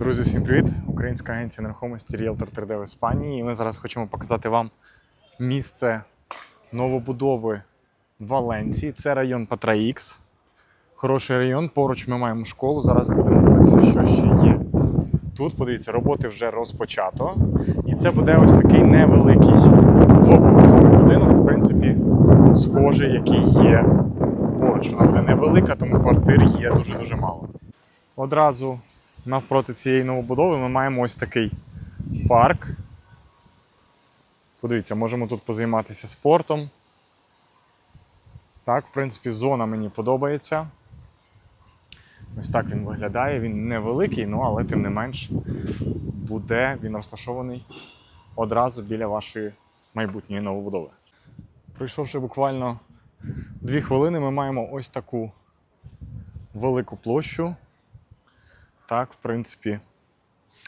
Друзі, всім привіт! Українська агенція нерухомості Realtor 3D в Іспанії. І ми зараз хочемо показати вам місце новобудови Валенції. Це район Патраїкс. Хороший район. Поруч ми маємо школу. Зараз будемо дивитися, що ще є. Тут, подивіться, роботи вже розпочато. І це буде ось такий невеликий двоповерховий будинок, в принципі, схожий, який є поруч. Вона буде невелика, тому квартир є дуже-дуже мало. Одразу навпроти цієї новобудови ми маємо ось такий парк. Подивіться, можемо тут позайматися спортом. Так, в принципі, зона мені подобається. Ось так він виглядає. Він невеликий, ну але тим не менш буде він розташований одразу біля вашої майбутньої новобудови. Пройшовши буквально дві хвилини, ми маємо ось таку велику площу. Так, в принципі,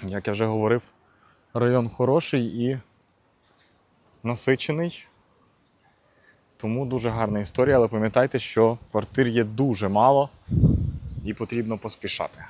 як я вже говорив, район хороший і насичений. Тому дуже гарна історія, але пам'ятайте, що квартир є дуже мало і потрібно поспішати.